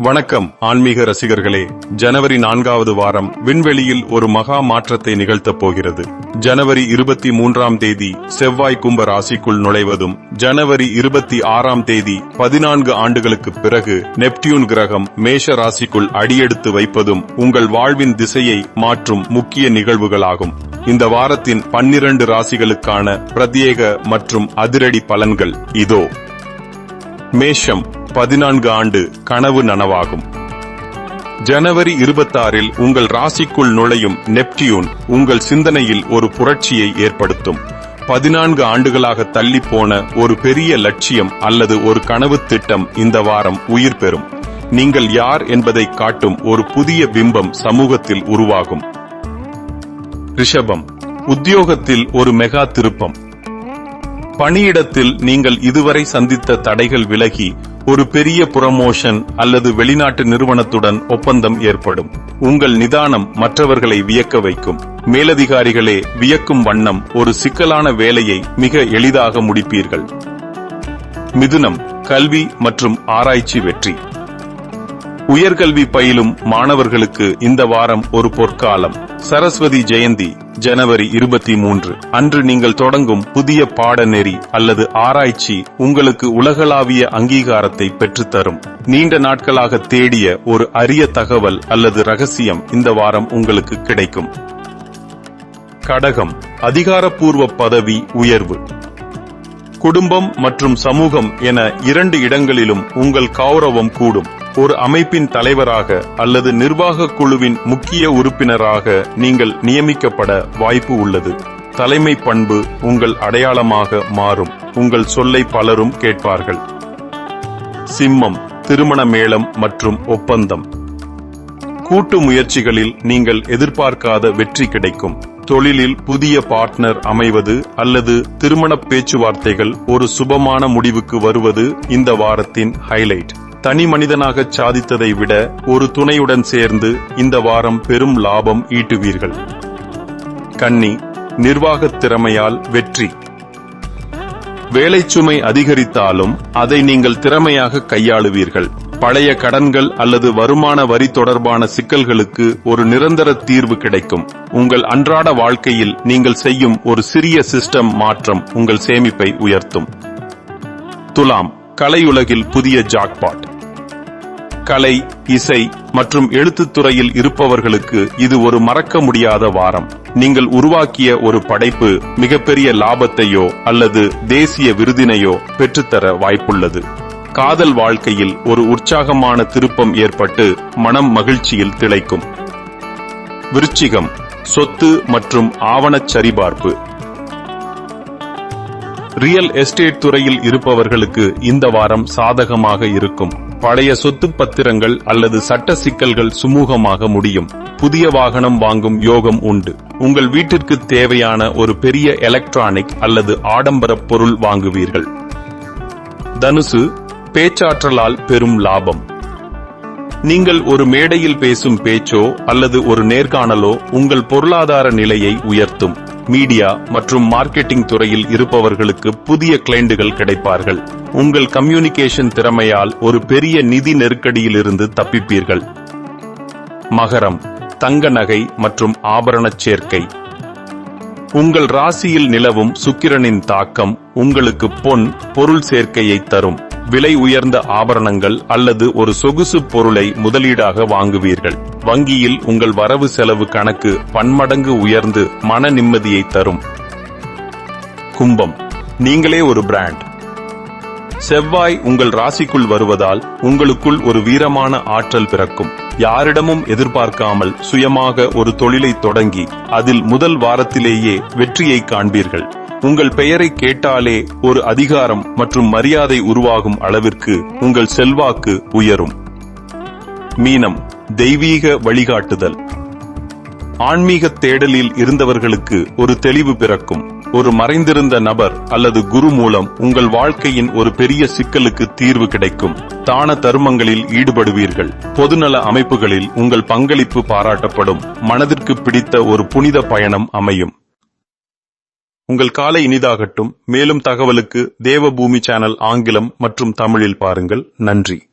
வணக்கம் ஆன்மீக ரசிகர்களே. ஜனவரி நான்காவது வாரம் விண்வெளியில் ஒரு மகா மாற்றத்தை நிகழ்த்தப் போகிறது. ஜனவரி இருபத்தி மூன்றாம் தேதி செவ்வாய் கும்ப ராசிக்குள் நுழைவதும் ஜனவரி இருபத்தி ஆறாம் தேதி பதினான்கு ஆண்டுகளுக்கு பிறகு நெப்டியூன் கிரகம் மேஷ ராசிக்குள் அடியெடுத்து வைப்பதும் உங்கள் வாழ்வின் திசையை மாற்றும் முக்கிய நிகழ்வுகளாகும். இந்த வாரத்தின் பன்னிரண்டு ராசிகளுக்கான பிரத்யேக மற்றும் அதிரடி பலன்கள் இதோ. மேஷம் பதினான்கு ஆண்டு கனவு நனவாகும். ஜனவரி இருபத்தாறில் உங்கள் ராசிக்குள் நுழையும் நெப்டியூன் உங்கள் சிந்தனையில் ஒரு புரட்சியை ஏற்படுத்தும். பதினான்கு ஆண்டுகளாக தள்ளி போன ஒரு பெரிய லட்சியம் அல்லது ஒரு கனவு திட்டம் இந்த வாரம் உயிர் பெறும். நீங்கள் யார் என்பதை காட்டும் ஒரு புதிய பிம்பம் சமூகத்தில் உருவாகும். ரிஷபம் உத்தியோகத்தில் ஒரு மெகா திருப்பம். பணியிடத்தில் நீங்கள் இதுவரை சந்தித்த தடைகள் விலகி ஒரு பெரிய புரமோஷன் அல்லது வெளிநாட்டு நிறுவனத்துடன் ஒப்பந்தம் ஏற்படும். உங்கள் நிதானம் மற்றவர்களை வியக்க வைக்கும். மேலதிகாரிகளே வியக்கும் வண்ணம் ஒரு சிக்கலான வேலையை மிக எளிதாக முடிப்பீர்கள். மிதுனம் கல்வி மற்றும் ஆராய்ச்சி வெற்றி. உயர்கல்வி பயிலும் மாணவர்களுக்கு இந்த வாரம் ஒரு பொற்காலம். சரஸ்வதி ஜெயந்தி ஜனவரி இருபத்தி மூன்று. அன்று நீங்கள் தொடங்கும் புதிய பாடநெறி அல்லது ஆராய்ச்சி உங்களுக்கு உலகளாவிய அங்கீகாரத்தை பெற்றுத்தரும். நீண்ட நாட்களாக தேடிய ஒரு அரிய தகவல் அல்லது ரகசியம் இந்த வாரம் உங்களுக்கு கிடைக்கும். கடகம் அதிகாரப்பூர்வ பதவி உயர்வு. குடும்பம் மற்றும் சமூகம் என இரண்டு இடங்களிலும் உங்கள் கௌரவம் கூடும். ஒரு அமைப்பின் தலைவராக அல்லது நிர்வாக குழுவின் முக்கிய உறுப்பினராக நீங்கள் நியமிக்கப்பட வாய்ப்பு உள்ளது. தலைமை பண்பு உங்கள் அடையாளமாக மாறும். உங்கள் சொல்லை பலரும் கேட்பார்கள். சிம்மம் திருமண மேளம் மற்றும் ஒப்பந்தம். கூட்டு முயற்சிகளில் நீங்கள் எதிர்பார்க்காத வெற்றி கிடைக்கும். தொழிலில் புதிய பார்ட்னர் அமைவது அல்லது திருமண பேச்சுவார்த்தைகள் ஒரு சுபமான முடிவுக்கு வருவது இந்த வாரத்தின் ஹைலைட் தனி மனிதனாக சாதித்ததை விட ஒரு துணையுடன் சேர்ந்து இந்த வாரம் பெரும் லாபம் ஈட்டுவீர்கள். கன்னி நிர்வாகத் திறமையால் வெற்றி. வேலைச்சுமை அதிகரித்தாலும் அதை நீங்கள் திறமையாக கையாளுவீர்கள். பழைய கடன்கள் அல்லது வருமான வரி தொடர்பான சிக்கல்களுக்கு ஒரு நிரந்தர தீர்வு கிடைக்கும். உங்கள் அன்றாட வாழ்க்கையில் நீங்கள் செய்யும் ஒரு சிறிய சிஸ்டம் மாற்றம் உங்கள் சேமிப்பை உயர்த்தும். துலாம் கலையுலகில் புதிய ஜாக்பாட். கலை இசை மற்றும் எழுத்துத்துறையில் இருப்பவர்களுக்கு இது ஒரு மறக்க முடியாத வாரம். நீங்கள் உருவாக்கிய ஒரு படைப்பு மிகப்பெரிய லாபத்தையோ அல்லது தேசிய விருதினையோ பெற்றுத்தர வாய்ப்புள்ளது. காதல் வாழ்க்கையில் ஒரு உற்சாகமான திருப்பம் ஏற்பட்டு மனம் மகிழ்ச்சியில் திளைக்கும். விருச்சிகம் சொத்து மற்றும் ஆவணச் சரிபார்ப்பு. ரியல் எஸ்டேட் துறையில் இருப்பவர்களுக்கு இந்த வாரம் சாதகமாக இருக்கும். பழைய சொத்து பத்திரங்கள் அல்லது சட்ட சிக்கல்கள் சுமூகமாக முடியும். புதிய வாகனம் வாங்கும் யோகம் உண்டு. உங்கள் வீட்டிற்கு தேவையான ஒரு பெரிய எலக்ட்ரானிக் அல்லது ஆடம்பர பொருள் வாங்குவீர்கள். தனுசு பேச்சாற்றலால் பெரும் லாபம். நீங்கள் ஒரு மேடையில் பேசும் பேச்சோ அல்லது ஒரு நேர்காணலோ உங்கள் பொருளாதார நிலையை உயர்த்தும். மீடியா மற்றும் மார்க்கெட்டிங் துறையில் இருப்பவர்களுக்கு புதிய கிளைண்டுகள் கிடைப்பார்கள். உங்கள் கம்யூனிகேஷன் திறமையால் ஒரு பெரிய நிதி நெருக்கடியிலிருந்து தப்பிப்பீர்கள். மகரம் தங்க நகை மற்றும் ஆபரணச் சேர்க்கை. உங்கள் ராசியில் நிலவும் சுக்கிரனின் தாக்கம் உங்களுக்கு பொன் பொருள் சேர்க்கையை தரும். விலை உயர்ந்த ஆபரணங்கள் அல்லது ஒரு சொகுசு பொருளை முதலீடாக வாங்குவீர்கள். வங்கியில் உங்கள் வரவு செலவு கணக்கு பன்மடங்கு உயர்ந்து மன நிம்மதியை தரும். கும்பம். நீங்களே ஒரு பிராண்ட். செவ்வாய் உங்கள் ராசிக்குள் வருவதால் உங்களுக்குள் ஒரு வீரமான ஆற்றல் பிறக்கும். யாரிடமும் எதிர்பார்க்காமல் சுயமாக ஒரு தொழிலை தொடங்கி அதில் முதல் வாரத்திலேயே வெற்றியை காண்பீர்கள். உங்கள் பெயரை கேட்டாலே ஒரு அதிகாரம் மற்றும் மரியாதை உருவாகும் அளவிற்கு உங்கள் செல்வாக்கு உயரும். மீனம் தெய்வீக வழிகாட்டுதல். ஆன்மீக தேடலில் இருந்தவர்களுக்கு ஒரு தெளிவு பிறக்கும். ஒரு மறைந்திருந்த நபர் அல்லது குரு மூலம் உங்கள் வாழ்க்கையின் ஒரு பெரிய சிக்கலுக்கு தீர்வு கிடைக்கும். தான தருமங்களில் ஈடுபடுவீர்கள். பொதுநல அமைப்புகளில் உங்கள் பங்களிப்பு பாராட்டப்படும். மனதிற்கு பிடித்த ஒரு புனித பயணம் அமையும். உங்கள் காலை இனிதாகட்டும். மேலும் தகவலுக்கு தேவபூமி சேனல் ஆங்கிலம் மற்றும் தமிழில் பாருங்கள். நன்றி.